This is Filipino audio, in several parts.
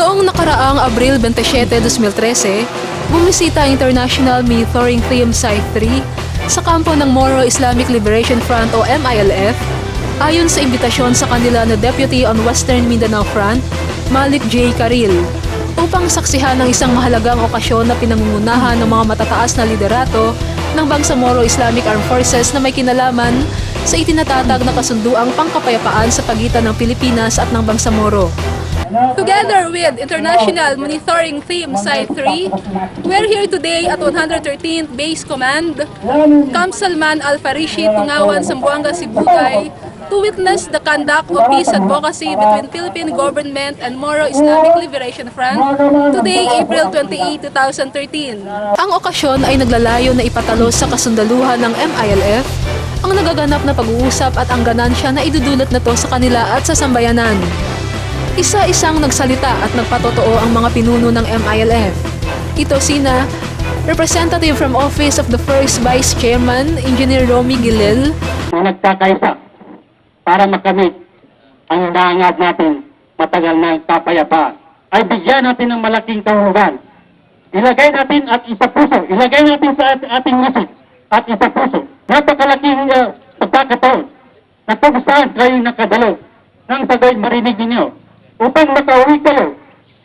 Noong nakaraang Abril 27, 2013, bumisita ang International Monitoring Team Site 3 sa kampo ng Moro Islamic Liberation Front o MILF ayon sa imbitasyon sa kanila na Deputy on Western Mindanao Front, Malik J. Karil, upang saksihan ng isang mahalagang okasyon na pinangungunahan ng mga matataas na liderato ng Bangsamoro Islamic Armed Forces na may kinalaman sa itinatatag na kasunduang pangkapayapaan sa pagitan ng Pilipinas at ng Bangsamoro. Together with International Monitoring Team Site 3, we're here today at 113th Base Command, Camp Salman Al Farishi, Tungawan, Zamboanga, Sibugay, to witness the conduct of peace advocacy between Philippine government and Moro Islamic Liberation Front today, April 28, 2013. Ang okasyon ay naglalayo na ipatalo sa kasundaluhan ng MILF ang nagaganap na pag-uusap at ang ganansya na idudulot na to sa kanila at sa sambayanan. Isa-isang nagsalita at nagpatotoo ang mga pinuno ng MILF. Ito sina Representative from Office of the First Vice Chairman, Engineer Romy Gilel, na nagkakaisa para makamit ang hangad natin matagal na kapayapaan. Ay bigyan natin ng malaking kahulugan. Ilagay natin at isapuso. Ilagay natin sa at- ating isip at isapuso. Napakalaking uh, pagkakataon na kung saan kayo nakadalo nang sagay marinig ninyo upang makauwi kayo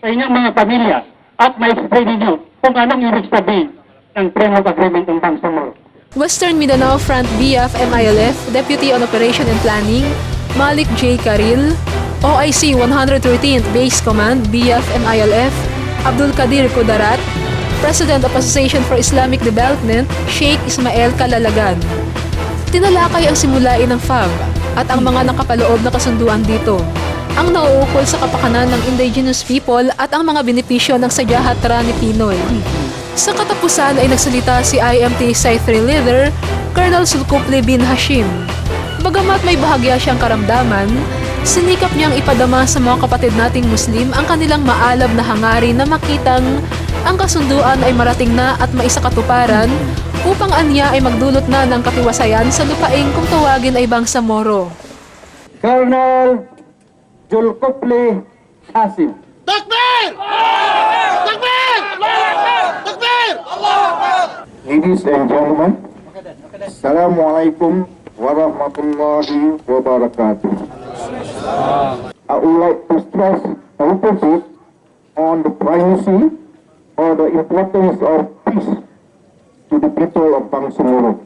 sa inyong mga pamilya at ma-explain ninyo kung anong ibig sabihin ng framework agreement ng Bangsamoro. Western Mindanao Front BF MILF Deputy on Operation and Planning, Malik J. Karil, OIC 113th Base Command BF MILF, Abdul Kadir Kudarat, President of Association for Islamic Development, Sheikh Ismael Kalalagan. Tinalakay ang simulain ng FAB at ang mga nakapaloob na kasunduan dito. Ang nauukol sa kapakanan ng indigenous people at ang mga benepisyo ng sadyahatra ni Pinoy. Sa katapusan ay nagsalita si IMT Site 3 leader, Colonel Sulkuple bin Hashim. Bagamat may bahagya siyang karamdaman, sinikap niyang ipadama sa mga kapatid nating Muslim ang kanilang maalab na hangarin na makitang ang kasunduan ay marating na at maisakatuparan upang anya ay magdulot na ng katiwasayan sa lupaing kung tawagin ay Bangsamoro. Colonel Julkupli Hasim. Takbir! Takbir! Takbir! Ladies and gentlemen, Assalamualaikum warahmatullahi wabarakatuh. I would like to stress emphasis on the primacy or the importance of peace to the people of Bangsamoro.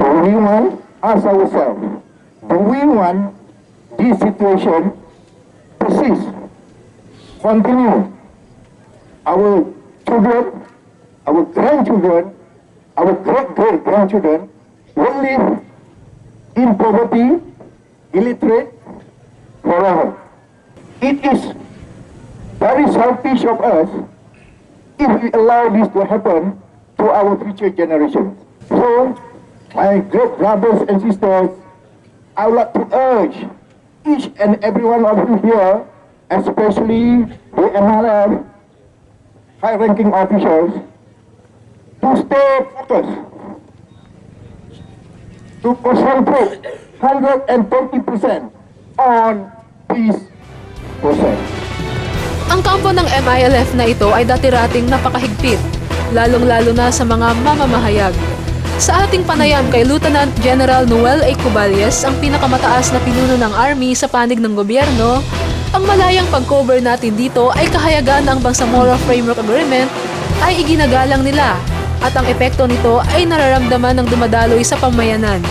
We want, ask ourselves, do we want this situation to persist, continue? our children, our grandchildren, our great-great grandchildren will live in poverty, illiterate forever. It is very selfish of us if we allow this to happen to our future generations. So, my great brothers and sisters, I would like to urge each and every one of you here, especially the MLF, high-ranking officials to stay focused, to concentrate 120% on peace process. Ang kampo ng MILF na ito ay dati-rating napakahigpit, lalong-lalo na sa mga mamamahayag. Sa ating panayam kay Lieutenant General Noel A. Cuballes, ang pinakamataas na pinuno ng Army sa panig ng gobyerno, ang malayang pag-cover natin dito ay kahayagan ng Bangsamoro Framework Agreement ay iginagalang nila at ang epekto nito ay nararamdaman ng dumadaloy sa pamayanan.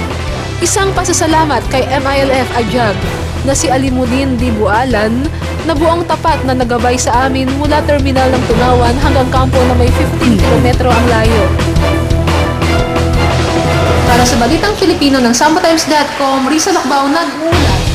Isang pasasalamat kay MILF Ajag na si Alimudin Di Bualan na buong tapat na nagabay sa amin mula terminal ng Tunawan hanggang kampo na may 15 kilometro ang layo. Para sa Balitang Filipino ng SambaTimes.com, Risa Lakbao nag-uulat.